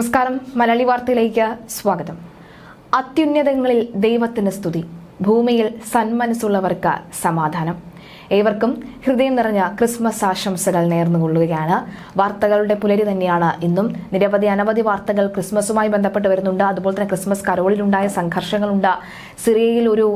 നമസ്കാരം. മലയാളി വാർത്തയിലേക്ക് സ്വാഗതം. അത്യുന്നതങ്ങളിൽ ദൈവത്തിന് സ്തുതി. ഭൂമിയിൽ സന്മനസ്സുള്ളവർക്ക് സമാധാനം. ഏവർക്കും ഹൃദയം നിറഞ്ഞ ക്രിസ്മസ് ആശംസകൾ നേർന്നുകൊള്ളുകയാണ്. വാർത്തകളുടെ പുലരി തന്നെയാണ് ഇന്നും. നിരവധി അനവധി വാർത്തകൾ ക്രിസ്മസുമായി ബന്ധപ്പെട്ട് വരുന്നുണ്ട്. അതുപോലെ തന്നെ ക്രിസ്മസ് കരോളിലുണ്ടായ സംഘർഷങ്ങളുണ്ട്. സിറിയയിൽ ഒരു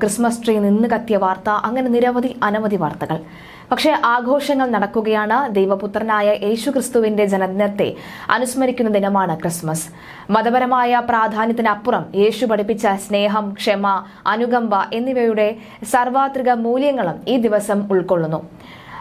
ക്രിസ്മസ് ട്രീ നിന്ന് കത്തിയ വാർത്ത അങ്ങനെ നിരവധി അനവധി വാർത്തകൾ. പക്ഷേ ആഘോഷങ്ങൾ നടക്കുകയാണ്. ദൈവപുത്രനായ യേശു ക്രിസ്തുവിന്റെ ജനദിനത്തെ അനുസ്മരിക്കുന്ന ദിനമാണ് ക്രിസ്മസ്. മതപരമായ പ്രാധാന്യത്തിനപ്പുറം യേശു പഠിപ്പിച്ച സ്നേഹം ക്ഷമ അനുകമ്പ എന്നിവയുടെ സർവാത്രിക മൂല്യങ്ങളും ഈ ദിവസം ഉൾക്കൊള്ളുന്നു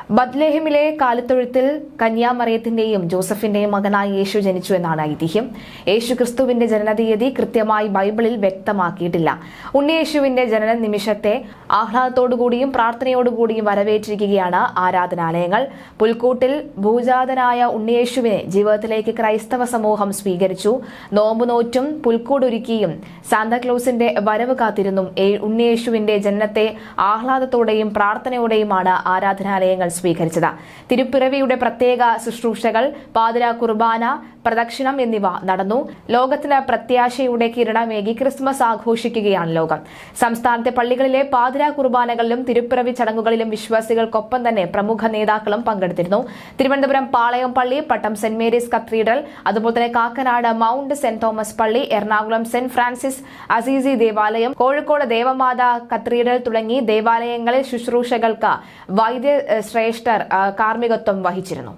ബദ്ലേഹിമിലെ കാലത്തൊഴുത്തിൽ കന്യാമറിയത്തിന്റെയും ജോസഫിന്റെയും മകനായി യേശു ജനിച്ചു എന്നാണ് ഐതിഹ്യം. യേശു ക്രിസ്തുവിന്റെ ജനനതീയതി കൃത്യമായി ബൈബിളിൽ വ്യക്തമാക്കിയിട്ടില്ല. ഉണ്ണിയേശുവിന്റെ ജനന നിമിഷത്തെ ആഹ്ലാദത്തോടുകൂടിയും പ്രാർത്ഥനയോടുകൂടിയും വരവേറ്റിരിക്കുകയാണ് ആരാധനാലയങ്ങൾ. പുൽക്കൂട്ടിൽ ഭൂജാതനായ ഉണ്ണിയേശുവിനെ ജീവിതത്തിലേക്ക് ക്രൈസ്തവ സമൂഹം സ്വീകരിച്ചു. നോമ്പുനോറ്റും പുൽക്കൂടൊരുക്കിയും സാന്താക്ലോസിന്റെ വരവ് കാത്തിരുന്നും ഉണ്ണിയേശുവിന്റെ ജനനത്തെ ആഹ്ലാദത്തോടെയും പ്രാർത്ഥനയോടെയുമാണ് ആരാധനാലയങ്ങൾ സ്വീകരിച്ചത്. തിരുപ്പിറവിയുടെ പ്രത്യേക ശുശ്രൂഷകൾ പാതിര കുർബാന പ്രദക്ഷിണം എന്നിവ നടന്നു. ലോകത്തിന് പ്രത്യാശയുടെ കിരണമേകി ക്രിസ്മസ് ആഘോഷിക്കുകയാണ് ലോകം. സംസ്ഥാനത്തെ പള്ളികളിലെ പാതിര കുർബാനകളിലും തിരുപ്പിറവി ചടങ്ങുകളിലും വിശ്വാസികൾക്കൊപ്പം തന്നെ പ്രമുഖ നേതാക്കളും പങ്കെടുത്തിരുന്നു. തിരുവനന്തപുരം പാളയം പള്ളി പട്ടം സെന്റ് മേരീസ് കത്തീഡ്രൽ അതുപോലെ തന്നെ കാക്കനാട് മൗണ്ട് സെന്റ് തോമസ് പള്ളി എറണാകുളം സെന്റ് ഫ്രാൻസിസ് അസീസി ദേവാലയം കോഴിക്കോട് ദേവമാത കത്തീഡ്രൽ തുടങ്ങി ദേവാലയങ്ങളിൽ ശുശ്രൂഷകൾക്ക് വൈദ്യ ശ്രേഷ്ഠർ കാർമ്മികത്വം വഹിച്ചിരുന്നു.